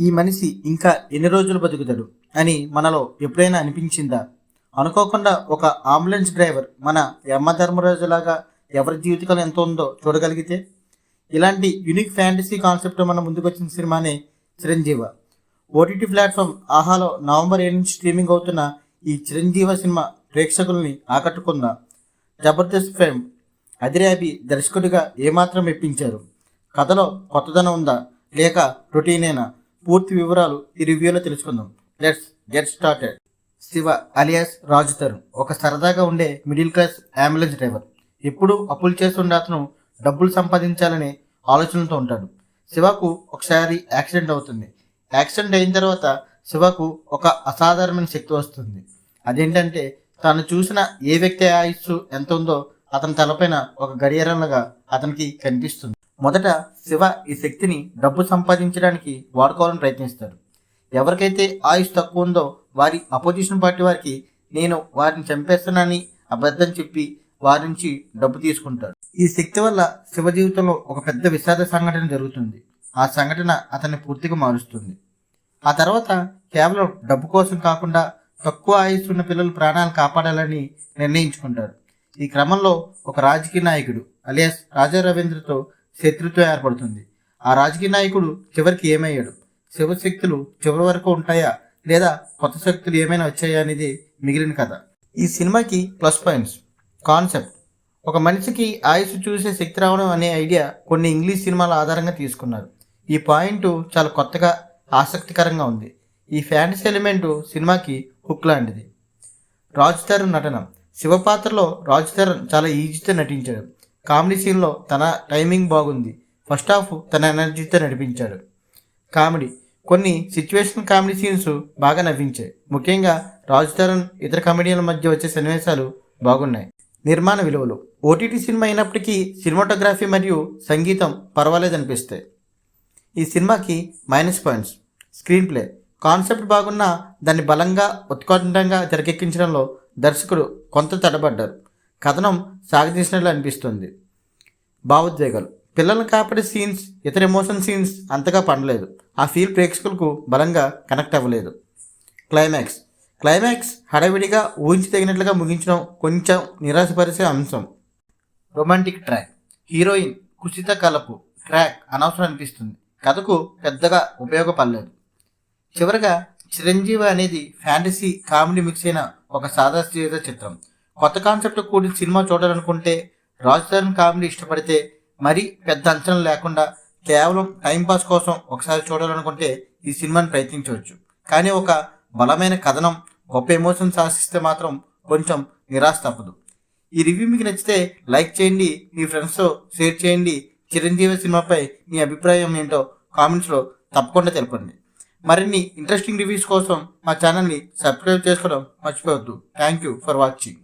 ఈ మనిషి ఇంకా ఎన్ని రోజులు బతుకుతాడు అని మనలో ఎప్పుడైనా అనిపించిందా? అనుకోకుండా ఒక అంబులెన్స్ డ్రైవర్ మన యమ్మ ధర్మరాజులాగా ఎవరి జీవితం ఎంత ఉందో చూడగలిగితే? ఇలాంటి యునిక్ ఫ్యాంటసీ కాన్సెప్ట్ మన ముందుకొచ్చిన సినిమానే చిరంజీవ. ఓటీటీ ప్లాట్ఫామ్ ఆహాలో నవంబర్ ఏడు నుంచి స్ట్రీమింగ్ అవుతున్న ఈ చిరంజీవ సినిమా ప్రేక్షకుల్ని ఆకట్టుకుందా? జబర్దస్త్ ఫేమ్ అదిరాబి దర్శకుడిగా ఏమాత్రం మెప్పించారు? కథలో కొత్తదనం ఉందా? లేక రొటీనేనా పూర్తి వివరాలు ఈ రివ్యూలో తెలుసుకుందాం. Let's get started Shiva alias Raju Tarun ఒక సరదాగా ఉండే మిడిల్ క్లాస్ అంబులెన్స్ డ్రైవర్ ఎప్పుడూ అప్పులు చేస్తుండే అతను డబ్బులు సంపాదించాలనే ఆలోచనతో ఉంటాడు. శివకు ఒకసారి యాక్సిడెంట్ అవుతుంది. యాక్సిడెంట్ అయిన తర్వాత శివకు ఒక అసాధారణమైన శక్తి వస్తుంది. అదేంటంటే తాను చూసిన ఏ వ్యక్తి ఆయుస్సు ఎంత ఉందో అతని తలపైన ఒక గడియారంలాగా అతనికి కనిపిస్తుంది. మొదట శివ ఈ శక్తిని డబ్బు సంపాదించడానికి వాడుకోవాలని ప్రయత్నిస్తాడు. ఎవరికైతే ఆయుష్ తక్కువ ఉందో వారి అపోజిషన్ పార్టీ వారికి నేను వారిని చంపేస్తానని అబద్ధం చెప్పి వారి నుంచి డబ్బు తీసుకుంటాడు. ఈ శక్తి వల్ల శివ జీవితంలో ఒక పెద్ద విషాద సంఘటన జరుగుతుంది. ఆ సంఘటన అతన్ని పూర్తిగా మారుస్తుంది. ఆ తర్వాత కేవలం డబ్బు కోసం కాకుండా తక్కువ ఆయుస్సు ఉన్న పిల్లల ప్రాణాలు కాపాడాలని నిర్ణయించుకుంటాడు. ఈ క్రమంలో ఒక రాజకీయ నాయకుడు అలియాస్ రాజా రవీంద్రతో శత్రుత్వం ఏర్పడుతుంది. ఆ రాజకీయ నాయకుడు చివరికి ఏమయ్యాడు? శివశక్తులు చివరి వరకు ఉంటాయా? లేదా కొత్త శక్తులు ఏమైనా వచ్చాయా అనేది మిగిలిన కథ. ఈ సినిమాకి ప్లస్ పాయింట్స్. కాన్సెప్ట్. ఒక మనిషికి ఆయుష్ చూసే శక్తి రావడం అనే ఐడియా కొన్ని ఇంగ్లీష్ సినిమాల ఆధారంగా తీసుకున్నారు. ఈ పాయింట్ చాలా కొత్తగా ఆసక్తికరంగా ఉంది. ఈ ఫ్యాంటసీ ఎలిమెంట్ సినిమాకి హుక్ లాంటిది. రాజ్ తరుణ్ నటన. శివ పాత్రలో రాజ్ తరుణ్ చాలా ఈజీతో నటించాడు. కామెడీ సీన్లో తన టైమింగ్ బాగుంది. ఫస్ట్ హాఫ్ తన ఎనర్జీతో నడిపించాడు. కామెడీ. కొన్ని సిచ్యువేషన్ కామెడీ సీన్స్ బాగా నవ్వించాయి. ముఖ్యంగా రాజ్ తరుణ్ ఇతర కమెడియన్ల మధ్య వచ్చే సన్నివేశాలు బాగున్నాయి. నిర్మాణ విలువలు. ఓటీటీ సినిమా అయినప్పటికీ సినిమాటోగ్రఫీ మరియు సంగీతం పర్వాలేదనిపిస్తాయి. ఈ సినిమాకి minus points. Screenplay. Concept బాగున్నా దాన్ని బలంగా ఉత్కంఠంగా తెరకెక్కించడంలో దర్శకుడు కొంత తడబడ్డారు. కథనం సాగదీసినట్లు అనిపిస్తుంది. భావోద్వేగాలు. పిల్లల్ని కాపాడే సీన్స్ ఇతర ఎమోషన్ సీన్స్ అంతగా పండలేదు. ఆ ఫీల్ ప్రేక్షకులకు బలంగా కనెక్ట్ అవ్వలేదు. క్లైమాక్స్ క్లైమాక్స్ హడావిడిగా ఊహించి తగినట్లుగా ముగించడం కొంచెం నిరాశపరిచే అంశం. Romantic track heroine Kushitha Kallapu track అనవసరం అనిపిస్తుంది. కథకు పెద్దగా ఉపయోగపడలేదు. చివరగా చిరంజీవి అనేది ఫ్యాంటసీ కామెడీ మిక్స్ అయిన ఒక సాదాసీద చిత్రం. కొత్త కాన్సెప్ట్ కూడిన సినిమా చూడాలనుకుంటే రాజధాని కామెడీ ఇష్టపడితే మరీ పెద్ద అంచనా లేకుండా కేవలం టైంపాస్ కోసం ఒకసారి చూడాలనుకుంటే ఈ సినిమాని ప్రయత్నించవచ్చు. కానీ ఒక బలమైన కథనం గొప్ప ఎమోషన్ ఆశిస్తే మాత్రం కొంచెం నిరాశ తప్పదు. ఈ రివ్యూ మీకు నచ్చితే లైక్ చేయండి మీ ఫ్రెండ్స్తో షేర్ చేయండి చిరంజీవి సినిమాపై మీ అభిప్రాయం ఏంటో కామెంట్స్లో తప్పకుండా తెలపండి. మరిన్ని ఇంట్రెస్టింగ్ రివ్యూస్ కోసం మా ఛానల్ని సబ్స్క్రైబ్ చేసుకోవడం మర్చిపోవద్దు. Thank you for watching.